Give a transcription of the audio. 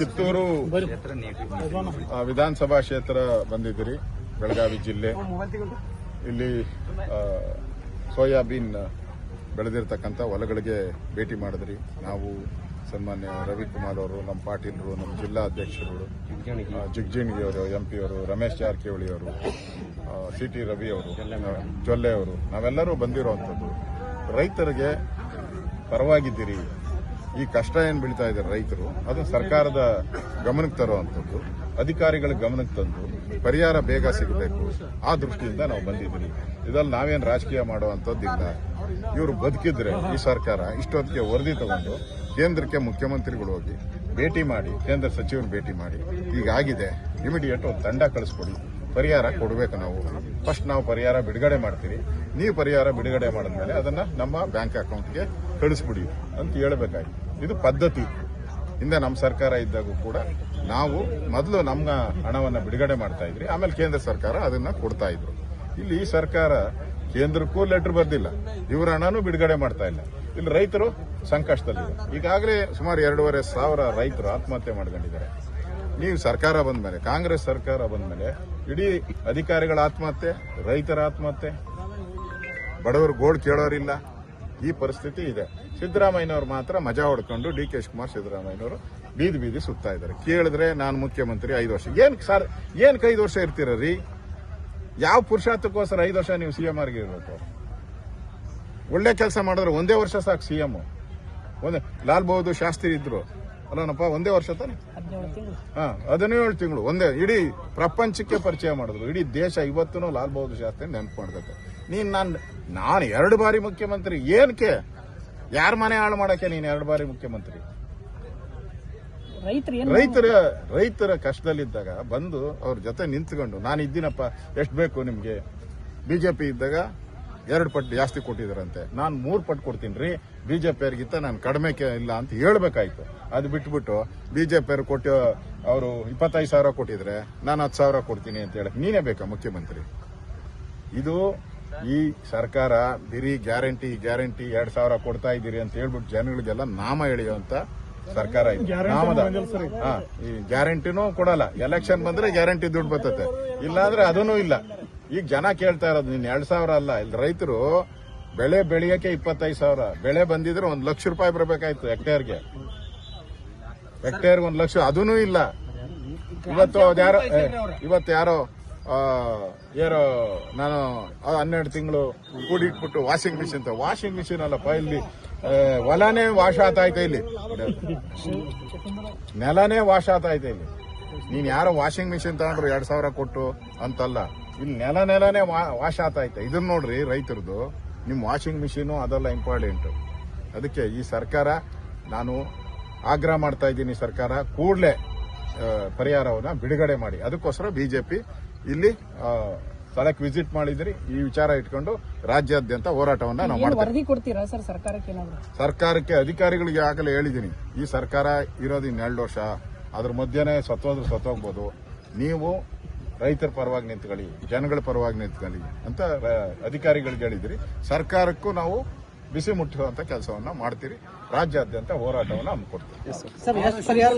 ಕಿತ್ತೂರು ವಿಧಾನಸಭಾ ಕ್ಷೇತ್ರ ಬಂದಿದ್ದೀರಿ ಬೆಳಗಾವಿ ಜಿಲ್ಲೆ. ಇಲ್ಲಿ ಸೋಯಾಬೀನ್ ಬೆಳೆದಿರ್ತಕ್ಕಂಥ ಹೊಲಗಳಿಗೆ ಭೇಟಿ ಮಾಡಿದ್ರಿ. ನಾವು ಸನ್ಮಾನ್ಯ ರವಿಕುಮಾರ್ ಅವರು ನಮ್ಮ ಪಾಟೀಲರು ನಮ್ಮ ಜಿಲ್ಲಾ ಅಧ್ಯಕ್ಷರು ಆ, ಜಿಗ್ಜಿಣಗಿ ಅವರು ಎಂ ಪಿ ಅವರು ರಮೇಶ್ ಜಾರಕಿಹೊಳಿ ಅವರು ಸಿ ಟಿ ರವಿ ಅವರು ಜೊಲ್ಲೆ ಅವರು ನಾವೆಲ್ಲರೂ ಬಂದಿರುವಂಥದ್ದು ರೈತರಿಗೆ ಪರವಾಗಿದ್ದೀರಿ. ಈ ಕಷ್ಟ ಏನು ಬೀಳ್ತಾ ಇದ್ದಾರೆ ರೈತರು ಅದು ಸರ್ಕಾರದ ಗಮನಕ್ಕೆ ತರುವಂಥದ್ದು ಅಧಿಕಾರಿಗಳ ಗಮನಕ್ಕೆ ತಂದು ಪರಿಹಾರ ಬೇಗ ಸಿಗಬೇಕು. ಆ ದೃಷ್ಟಿಯಿಂದ ನಾವು ಬಂದಿದ್ದೀವಿ. ಇದ್ರಲ್ಲಿ ನಾವೇನು ರಾಜಕೀಯ ಮಾಡುವಂಥದ್ದಿಲ್ಲ. ಇವರು ಬದುಕಿದ್ರೆ ಈ ಸರ್ಕಾರ ಇಷ್ಟೊತ್ತಿಗೆ ವರದಿ ತಗೊಂಡು ಕೇಂದ್ರಕ್ಕೆ ಮುಖ್ಯಮಂತ್ರಿಗಳು ಹೋಗಿ ಭೇಟಿ ಮಾಡಿ, ಕೇಂದ್ರ ಸಚಿವರು ಭೇಟಿ ಮಾಡಿ ಈಗಾಗಿದೆ ಇಮಿಡಿಯೇಟ್ ಒಂದು ತಂಡ ಕಳಿಸ್ಕೊಡಿ. ಪರಿಹಾರ ಕೊಡಬೇಕು ನಾವು. ಫಸ್ಟ್ ನಾವು ಪರಿಹಾರ ಬಿಡುಗಡೆ ಮಾಡ್ತೀವಿ. ನೀವು ಪರಿಹಾರ ಬಿಡುಗಡೆ ಮಾಡಿದ್ಮೇಲೆ ಅದನ್ನು ನಮ್ಮ ಬ್ಯಾಂಕ್ ಅಕೌಂಟ್ಗೆ ಕಳಿಸ್ಬಿಡಿ ಅಂತ ಹೇಳಬೇಕಾಗಿ ಇದು ಪದ್ಧತಿ. ಹಿಂದೆ ನಮ್ಮ ಸರ್ಕಾರ ಇದ್ದಾಗೂ ಕೂಡ ನಾವು ಮೊದಲು ನಮ್ಮ ಹಣವನ್ನು ಬಿಡುಗಡೆ ಮಾಡ್ತಾ ಇದ್ರಿ, ಆಮೇಲೆ ಕೇಂದ್ರ ಸರ್ಕಾರ ಅದನ್ನ ಕೊಡ್ತಾ ಇದ್ರು. ಇಲ್ಲಿ ಈ ಸರ್ಕಾರ ಕೇಂದ್ರಕ್ಕೂ ಲೆಟರ್ ಬರ್ದಿಲ್ಲ, ಇವರ ಹಣನೂ ಬಿಡುಗಡೆ ಮಾಡ್ತಾ ಇಲ್ಲ. ಇಲ್ಲಿ ರೈತರು ಸಂಕಷ್ಟದಲ್ಲಿ ಈಗಾಗಲೇ ಸುಮಾರು ಎರಡೂವರೆ ಸಾವಿರ ರೈತರು ಆತ್ಮಹತ್ಯೆ ಮಾಡ್ಕೊಂಡಿದ್ದಾರೆ. ನೀವು ಸರ್ಕಾರ ಬಂದ ಮೇಲೆ ಕಾಂಗ್ರೆಸ್ ಸರ್ಕಾರ ಬಂದ ಮೇಲೆ ಇಡೀ ಅಧಿಕಾರಿಗಳ ಆತ್ಮಹತ್ಯೆ, ರೈತರ ಆತ್ಮಹತ್ಯೆ, ಬಡವರು ಗೋಡ್ ಕೇಳೋರಿಲ್ಲ. ಈ ಪರಿಸ್ಥಿತಿ ಇದೆ. ಸಿದ್ದರಾಮಯ್ಯನವರು ಮಾತ್ರ ಮಜಾ ಹೊಡ್ಕೊಂಡು ಡಿ ಕೆ ಶಿವಕುಮಾರ್ ಸಿದ್ದರಾಮಯ್ಯನವರು ಬೀದಿ ಬೀದಿ ಸುತ್ತಾ ಇದ್ದಾರೆ. ಕೇಳಿದ್ರೆ ನಾನು ಮುಖ್ಯಮಂತ್ರಿ ಐದು ವರ್ಷ. ಏನ್ ಸರ್ ಏನಕ್ಕೆ ಐದು ವರ್ಷ ಇರ್ತೀರ ರೀ? ಯಾವ ಪುರುಷಾರ್ಥಕ್ಕೋಸ್ಕರ ಐದು ವರ್ಷ ನೀವು ಸಿಎಂ ಆರ್ಗೆ ಇರಬೇಕು? ಒಳ್ಳೆ ಕೆಲಸ ಮಾಡಿದ್ರೆ ಒಂದೇ ವರ್ಷ ಸಾಕು ಸಿಎಂ ಒಂದೇ ಲಾಲ್ ಬಹದ್ದೂರ್ ಶಾಸ್ತ್ರಿ ಇದ್ರು. ಅಲ್ಲನಪ್ಪ, ಒಂದೇ ವರ್ಷ ತಾನೆ? ಹದಿನೇಳು ತಿಂಗಳು. ಒಂದೇ ಇಡೀ ಪ್ರಪಂಚಕ್ಕೆ ಪರಿಚಯ ಮಾಡಿದ್ರು ಇಡೀ ದೇಶ ಇವತ್ತೂ ಲಾಲ್ ಬಹದ್ದೂರ್ ಶಾಸ್ತ್ರಿ ನೆನಪು ಮಾಡ್ತೈತೆ ನೀನ್ ನಾನ್ ನಾನು ಎರಡು ಬಾರಿ ಮುಖ್ಯಮಂತ್ರಿ. ಏನಕ್ಕೆ ಯಾರ ಮನೆ ಹಾಳು ಮಾಡಕ್ಕೆ ನೀನ್ ಎರಡು ಬಾರಿ ಮುಖ್ಯಮಂತ್ರಿ? ರೈತರು ರೈತರ ಕಷ್ಟದಲ್ಲಿದ್ದಾಗ ಬಂದು ಅವ್ರ ಜೊತೆ ನಿಂತ್ಕೊಂಡು ನಾನು ಇದ್ದೀನಪ್ಪ ಎಷ್ಟು ಬೇಕು ನಿಮ್ಗೆ? ಬಿಜೆಪಿ ಇದ್ದಾಗ ಎರಡು ಪಟ್ಟು ಜಾಸ್ತಿ ಕೊಟ್ಟಿದ್ದಾರಂತೆ. ನಾನು ಮೂರು ಪಟ್ಟು ಕೊಡ್ತೀನಿ ರೀ ಬಿಜೆಪಿ ಅವ್ರಿಗಿಂತ ನಾನು ಕಡಿಮೆ ಇಲ್ಲ ಅಂತ ಹೇಳ್ಬೇಕಾಯ್ತು. ಅದು ಬಿಟ್ಬಿಟ್ಟು ಬಿಜೆಪಿ ಅವ್ರು ಕೊಟ್ಟು ಅವರು ಇಪ್ಪತ್ತೈದು ಸಾವಿರ ಕೊಟ್ಟಿದ್ರೆ ನಾನು ಹತ್ತು ಸಾವಿರ ಕೊಡ್ತೀನಿ ಅಂತ ಹೇಳಕ್ ನೀನೇ ಬೇಕಾ ಮುಖ್ಯಮಂತ್ರಿ? ಇದು ಈ ಸರ್ಕಾರ ಬಿರಿ ಗ್ಯಾರಂಟಿ ಗ್ಯಾರಂಟಿ ಎರಡ್ ಸಾವಿರ ಕೊಡ್ತಾ ಇದ್ದೀರಿ ಅಂತ ಹೇಳ್ಬಿಟ್ಟು ಜನಗಳಿಗೆಲ್ಲ ನಾಮ ಎಳೆಯುವಂತ ಸರ್ಕಾರ ಇದು. ನಾಮದ. ಈ ಗ್ಯಾರಂಟಿನೂ ಕೊಡಲ್ಲ. ಎಲೆಕ್ಷನ್ ಬಂದ್ರೆ ಗ್ಯಾರಂಟಿ ದುಡ್ಡು ಬರ್ತತೆ. ಇಲ್ಲಾಂದ್ರೆ ಅದನ್ನೂ ಇಲ್ಲ. ಈಗ ಜನ ಕೇಳ್ತಾ ಇರೋದು, ನೀನ್ ಎರಡ್ ಸಾವಿರ ಅಲ್ಲ, ಇಲ್ಲಿ ರೈತರು ಬೆಳೆ ಬೆಳೆಯಕ್ಕೆ ಇಪ್ಪತ್ತೈದು ಸಾವಿರ. ಬೆಳೆ ಬಂದಿದ್ರೆ ಒಂದು ಲಕ್ಷ ರೂಪಾಯಿ ಬರಬೇಕಾಯ್ತು ಹೆಕ್ಟೇರ್ಗೆ. ಹೆಕ್ಟೇರ್ಗೆ ಒಂದು ಲಕ್ಷ ಅದೂ ಇಲ್ಲ. ಇವತ್ತು ಅದ್ಯಾರೋ ಇವತ್ತು ಯಾರೋ ಏನೋ ನಾನು ಹನ್ನೆರಡು ತಿಂಗಳು ಕೂಡಿಟ್ಬಿಟ್ಟು ವಾಷಿಂಗ್ ಮಿಷಿನ್ ವಾಷಿಂಗ್ ಮಿಷಿನ್ ಅಲ್ಲಪ್ಪ, ಇಲ್ಲಿ ಹೊಲನೇ ವಾಶ ಆತೈತೆ ಇಲ್ಲಿ? ನೆಲನೇ ವಾಶ ಆತಾಯ್ತ ಇಲ್ಲಿ? ನೀನ್ ಯಾರೋ ವಾಷಿಂಗ್ ಮಿಷಿನ್ ತಗೊಂಡ್ರು ಎರಡ್ ಸಾವಿರ ಕೊಟ್ಟು ಅಂತಲ್ಲ. ಇಲ್ಲಿ ನೆಲ ನೆಲನೆ ವಾಶ್ ಆತೈತೆ ಇದನ್ನ ನೋಡ್ರಿ ರೈತರದು ನಿಮ್ ವಾಷಿಂಗ್ ಮಿಷಿನು ಅದೆಲ್ಲ ಇಂಪಾರ್ಟೆಂಟ್ ಅದಕ್ಕೆ ಈ ಸರ್ಕಾರ ನಾನು ಆಗ್ರಹ ಮಾಡ್ತಾ ಇದ್ದೀನಿ ಸರ್ಕಾರ ಕೂಡಲೇ ಪರಿಹಾರವನ್ನ ಬಿಡುಗಡೆ ಮಾಡಿ. ಅದಕ್ಕೋಸ್ಕರ ಬಿಜೆಪಿ ಇಲ್ಲಿ ಸ್ಥಳಕ್ಕೆ ವಿಸಿಟ್ ಮಾಡಿದ್ರಿ. ಈ ವಿಚಾರ ಇಟ್ಕೊಂಡು ರಾಜ್ಯಾದ್ಯಂತ ಹೋರಾಟವನ್ನ ನಾವು ವರದಿ ಕೊಡ್ತೀರಾ ಸರ್ ಸರ್ಕಾರಕ್ಕೆ ಸರ್ಕಾರಕ್ಕೆ ಅಧಿಕಾರಿಗಳಿಗೆ ಆಗಲೇ ಹೇಳಿದ್ದೀನಿ. ಈ ಸರ್ಕಾರ ಇರೋದು ಇನ್ನೆರಡು ವರ್ಷ. ಅದ್ರ ಮಧ್ಯೆನೇ ಸತ್ವಾದ್ರೆ ಸತ್ತೋಗ್ಬೋದು ನೀವು ರೈತರ ಪರವಾಗಿ ನಿಂತ್ಕೊಳ್ಳಿ, ಜನಗಳ ಪರವಾಗಿ ನಿಂತ್ಕೊಳ್ಳಿ ಅಂತ ಅಧಿಕಾರಿಗಳಿಗೆ ಹೇಳಿದಿರಿ. ಸರ್ಕಾರಕ್ಕೂ ನಾವು ಬಿಸಿ ಮುಟ್ಟುವಂತ ಕೆಲಸವನ್ನ ಮಾಡ್ತೀರಿ. ರಾಜ್ಯಾದ್ಯಂತ ಹೋರಾಟವನ್ನು ಹಮ್ಮಿಕೊಡ್ತೀವಿ.